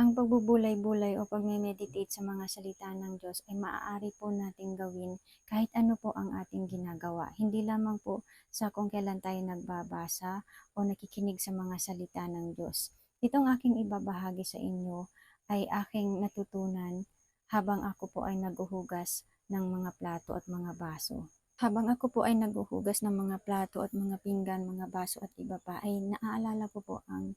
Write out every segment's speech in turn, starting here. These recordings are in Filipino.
Ang pagbubulay-bulay o pagme-meditate sa mga salita ng Diyos ay maaari po nating gawin kahit ano po ang ating ginagawa. Hindi lamang po sa kung kailan tayo nagbabasa o nakikinig sa mga salita ng Diyos. Itong aking ibabahagi sa inyo ay aking natutunan habang ako po ay naguhugas ng mga plato at mga baso. Habang ako po ay naguhugas ng mga plato at mga pinggan, mga baso at iba pa, ay naaalala ko po ang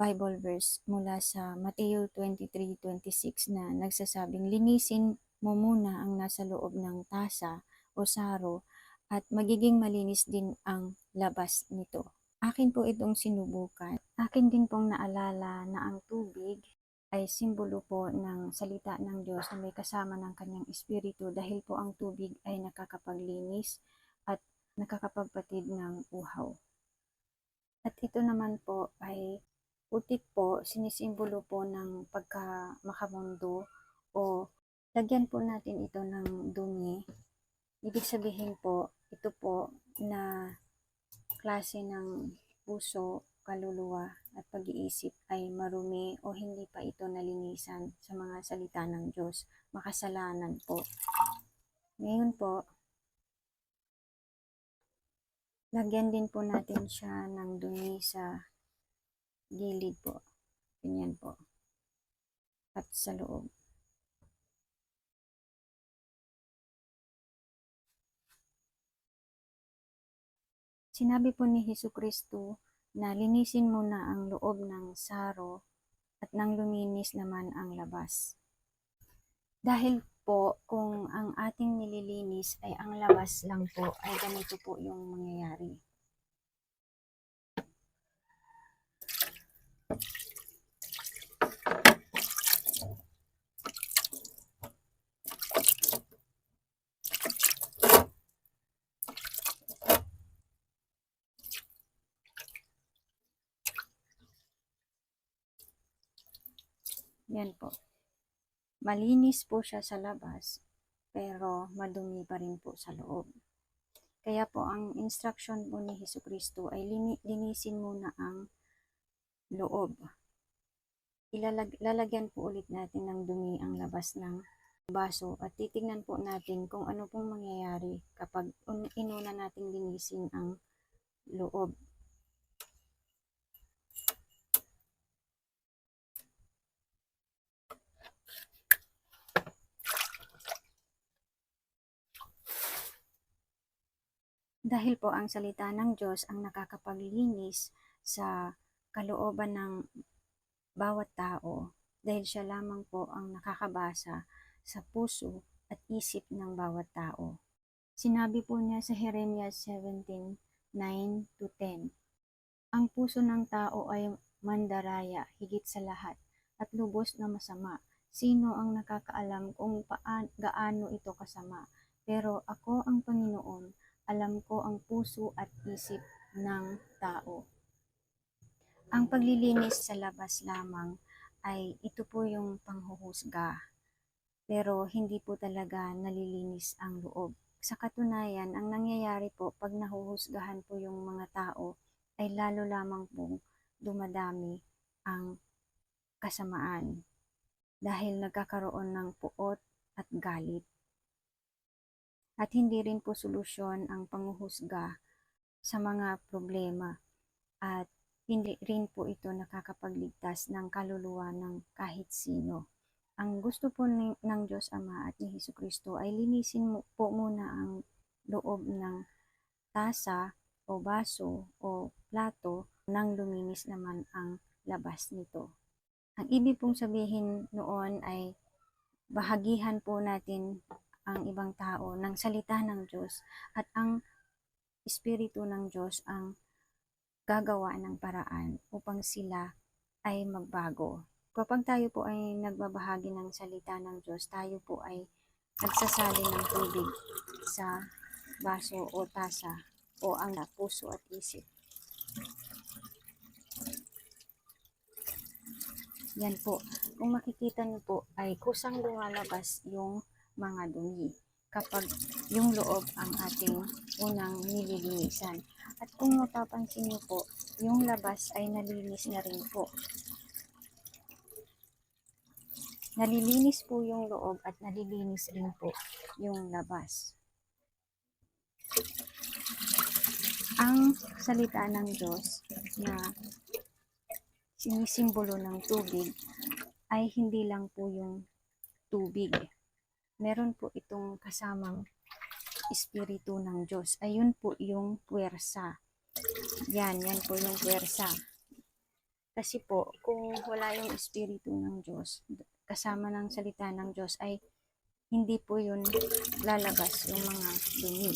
Bible verse mula sa Mateo 23:26 na nagsasabing linisin mo muna ang nasa loob ng tasa o saro at magiging malinis din ang labas nito. Akin po itong sinubukan. Akin din pong naalala na ang tubig ay simbolo po ng salita ng Diyos na may kasama ng kanyang espiritu dahil po ang tubig ay nakakapaglinis at nakakapagpatid ng uhaw. At ito naman po ay Putik po, sinisimbolo po ng pagka makamundo o lagyan po natin ito ng dumi. Ibig sabihin po, ito po na klase ng puso, kaluluwa at pag-iisip ay marumi o hindi pa ito nalinisan sa mga salita ng Diyos. Makasalanan po. Ngayon po, lagyan din po natin siya ng dumi sa gilid po. Ganyan po. At sa loob. Sinabi po ni Hesus Kristo na linisin muna ang loob ng saro at nang luminis naman ang labas. Dahil po kung ang ating nililinis ay ang labas lang po ay ganito po yung mangyayari. Yan po. Malinis po siya sa labas, pero madumi pa rin po sa loob. Kaya po ang instruction po ni Heso Kristo ay lini- linisin muna ang loob. Ilalag- lalagyan po ulit natin ng dumi ang labas ng baso at titingnan po natin kung ano pong mangyayari kapag un- inuna nating linisin ang loob Dahil po ang salita ng Diyos ang nakakapaglinis sa kalooban ng bawat tao dahil siya lamang po ang nakakabasa sa puso at isip ng bawat tao. Sinabi po niya sa Jeremiah 17:9 to 10. Ang puso ng tao ay mandaraya higit sa lahat at lubos na masama. Sino ang nakakaalam kung paan, gaano ito kasama? Pero ako ang Panginoon, alam ko ang puso at isip ng tao. Ang paglilinis sa labas lamang ay ito po yung panghuhusga. Pero hindi po talaga nalilinis ang loob. Sa katunayan, ang nangyayari po pag nahuhusgahan po yung mga tao ay lalo lamang pong dumadami ang kasamaan dahil nagkakaroon ng puot at galit. At hindi rin po solusyon ang panguhusga sa mga problema at hindi rin po ito nakakapagligtas ng kaluluwa ng kahit sino. Ang gusto po ni, ng Diyos Ama at ni Hesus Kristo ay linisin mo po muna ang loob ng tasa o baso o plato nang luminis naman ang labas nito. Ang ibig pong sabihin noon ay bahagihan po natin ang ibang tao ng salita ng Diyos at ang Espiritu ng Diyos ang gagawa ng paraan upang sila ay magbago. Kapag tayo po ay nagbabahagi ng salita ng Diyos, tayo po ay nagsasali ng tubig sa baso o tasa o ang puso at isip. Yan po. Kung makikita niyo po ay kusang lumalabas yung mga dumi kapag yung loob ang ating unang nililinisan. At kung mapapansin niyo po, yung labas ay nalinis na rin po. nalilinis po yung loob at nalilinis rin po yung labas. Ang salita ng Diyos na sinisimbolo ng tubig ay hindi lang po yung tubig. Meron po itong kasamang espiritu ng Diyos. Ayun po yung puwersa. Yan, yan po yung puwersa. Kasi po, kung wala yung espiritu ng Diyos, kasama ng salita ng Diyos, ay hindi po yun lalabas yung mga dumi.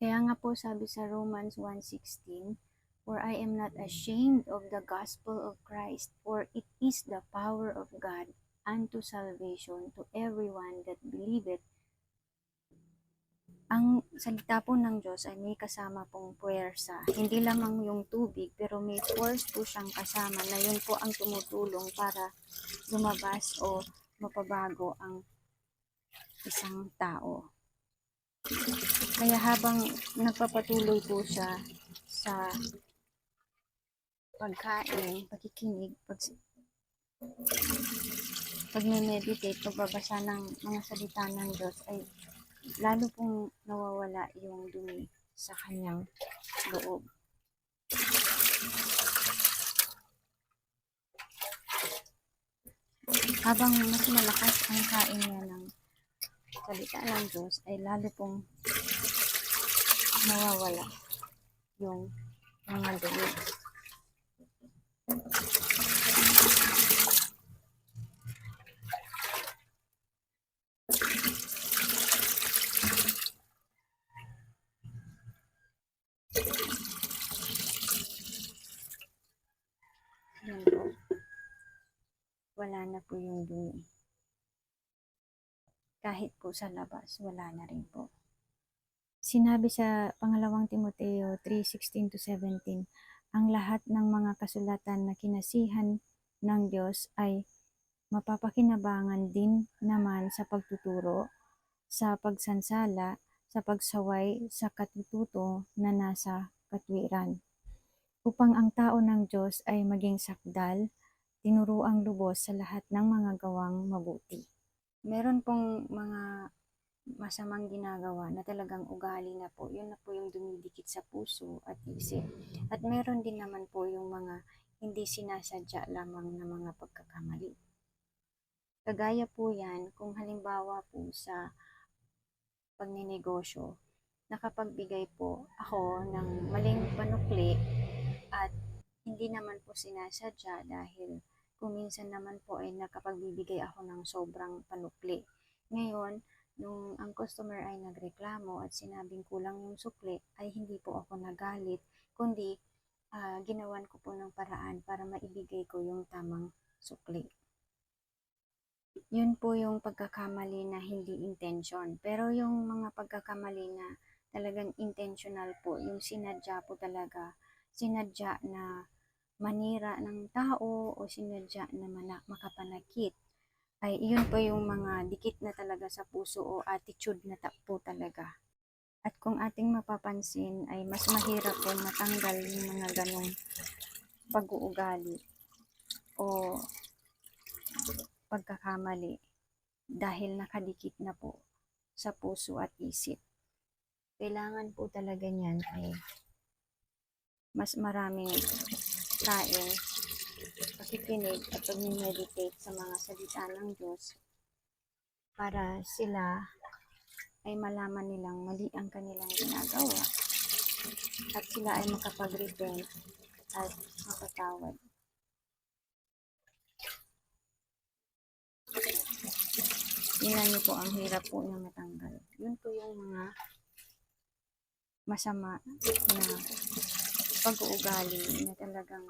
Kaya nga po sabi sa Romans 1.16, For I am not ashamed of the gospel of Christ, for it is the power of God unto salvation to everyone that believeth. Ang salita po ng Diyos ay may kasama pong puwersa. Hindi lamang yung tubig, pero may force po siyang kasama na yun po ang tumutulong para lumabas o mapabago ang isang tao. Kaya habang nagpapatuloy po siya sa pagkain, pagkikinig, pag, pag-meditate, pagbabasa ng mga salita ng Diyos ay lalo pong nawawala yung dumi sa kanyang loob. Habang mas malakas ang kain niya ng salita ng Diyos ay lalo pong nawawala yung mga dumi. Yan po. Wala na po yung dumi. Kahit po sa labas, wala na rin po. Sinabi sa pangalawang Timoteo 3:16 to 17, ang lahat ng mga kasulatan na kinasihan ng Diyos ay mapapakinabangan din naman sa pagtuturo, sa pagsansala, sa pagsaway, sa katututo na nasa katwiran. Upang ang tao ng Diyos ay maging sakdal, tinuruang lubos sa lahat ng mga gawang mabuti. Meron pong mga masamang ginagawa na talagang ugali na po. Yun na po yung dumidikit sa puso at isip. At meron din naman po yung mga hindi sinasadya lamang na mga pagkakamali. Kagaya po yan kung halimbawa po sa pagninegosyo, nakapagbigay po ako ng maling panukli at hindi naman po sinasadya dahil kung minsan naman po ay nakapagbibigay ako ng sobrang panukli. Ngayon, nung ang customer ay nagreklamo at sinabing kulang yung sukli, ay hindi po ako nagalit, kundi ah, ginawan ko po ng paraan para maibigay ko yung tamang sukli. Yun po yung pagkakamali na hindi intention. Pero yung mga pagkakamali na talagang intentional po, yung sinadya po talaga, sinadya na manira ng tao o sinadya na mana- makapanakit, ay yun po yung mga dikit na talaga sa puso o attitude na ta- talaga. At kung ating mapapansin ay mas mahirap po matanggal yung mga ganong pag-uugali o pagkakamali dahil nakadikit na po sa puso at isip. Kailangan po talaga niyan ay mas maraming kain, pakikinig at pag-meditate sa mga salita ng Diyos para sila ay malaman nilang mali ang kanilang ginagawa at sila ay makapag-repent at makatawad. Tingnan niyo po ang hirap po na matanggal. Yun po yung mga masama na pag-uugali na talagang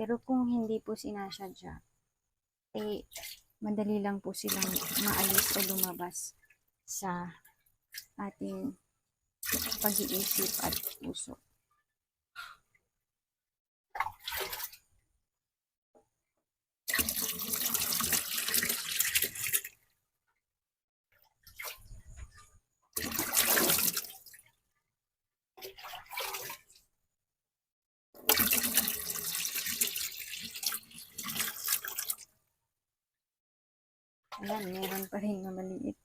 pero kung hindi po sinasadya, eh, madali lang po silang maalis o lumabas sa ating pag-iisip at puso. Ayan, meron pa rin na maliit.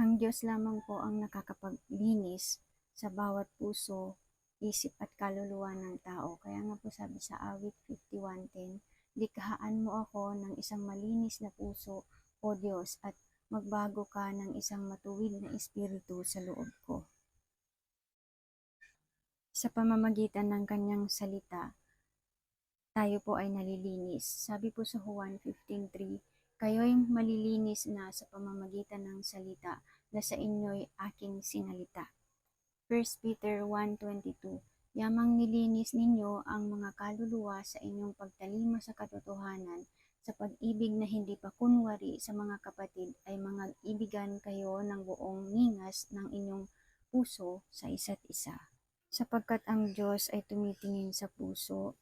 Ang Diyos lamang po ang nakakapaglinis sa bawat puso, isip at kaluluwa ng tao. Kaya nga po sabi sa awit 51.10, Likhaan mo ako ng isang malinis na puso, O Diyos, at magbago ka ng isang matuwid na espiritu sa loob ko. Sa pamamagitan ng kanyang salita, tayo po ay nalilinis. Sabi po sa Juan 15.3, Kayo'y malilinis na sa pamamagitan ng salita na sa inyo'y aking sinalita. 1 Peter 1.22 Yamang nilinis ninyo ang mga kaluluwa sa inyong pagtalima sa katotohanan sa pag-ibig na hindi pa kunwari sa mga kapatid ay mga ibigan kayo ng buong ningas ng inyong puso sa isa't isa. Sapagkat ang Diyos ay tumitingin sa puso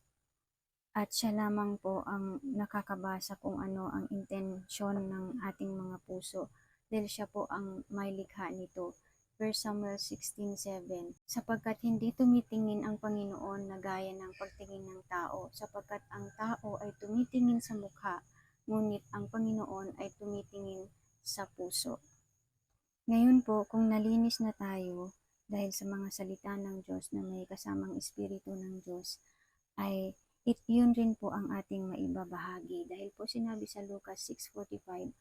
at siya lamang po ang nakakabasa kung ano ang intensyon ng ating mga puso dahil siya po ang may likha nito. 1 Samuel 16.7 Sapagkat hindi tumitingin ang Panginoon na gaya ng pagtingin ng tao, sapagkat ang tao ay tumitingin sa mukha, ngunit ang Panginoon ay tumitingin sa puso. Ngayon po, kung nalinis na tayo dahil sa mga salita ng Diyos na may kasamang Espiritu ng Diyos, ay it yun rin po ang ating maibabahagi. Dahil po sinabi sa Lucas 6.45,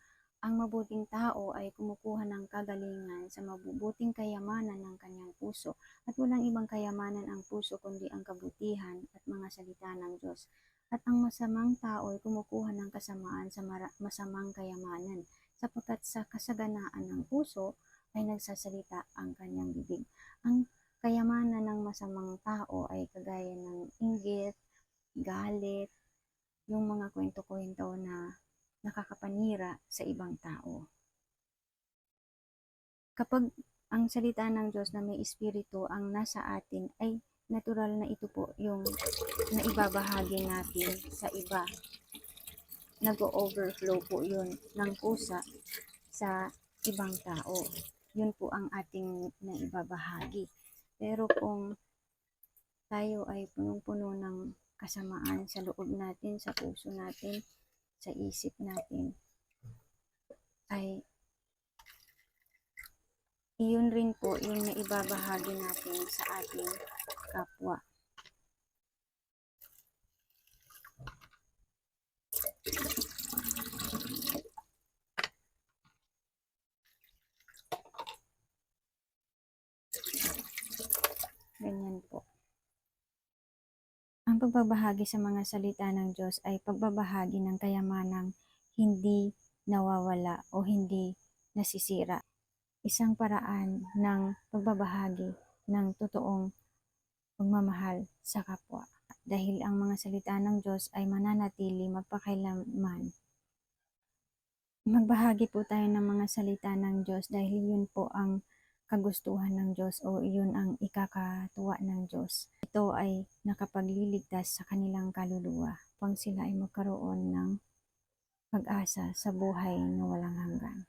ang mabuting tao ay kumukuha ng kagalingan sa mabubuting kayamanan ng kanyang puso at walang ibang kayamanan ang puso kundi ang kabutihan at mga salita ng Diyos. At ang masamang tao ay kumukuha ng kasamaan sa masamang kayamanan sapagkat sa kasaganaan ng puso ay nagsasalita ang kanyang bibig. Ang kayamanan ng masamang tao ay kagaya ng inggit, galit, yung mga kwento-kwento na nakakapanira sa ibang tao. Kapag ang salita ng Diyos na may espiritu ang nasa atin ay natural na ito po yung naibabahagi natin sa iba. Nag-overflow po yun ng pusa sa ibang tao. Yun po ang ating naibabahagi. Pero kung tayo ay punong-puno ng kasamaan sa loob natin, sa puso natin, sa isip natin, ay iyon rin po yung naibabahagi natin sa ating kapwa. Ganyan po. Ang pagbabahagi sa mga salita ng Diyos ay pagbabahagi ng kayamanang hindi nawawala o hindi nasisira. Isang paraan ng pagbabahagi ng totoong pagmamahal sa kapwa. Dahil ang mga salita ng Diyos ay mananatili magpakailanman. Magbahagi po tayo ng mga salita ng Diyos dahil yun po ang kagustuhan ng Diyos o yun ang ikakatuwa ng Diyos. Ito ay nakapagliligtas sa kanilang kaluluwa upang sila ay magkaroon ng pag-asa sa buhay na walang hanggan.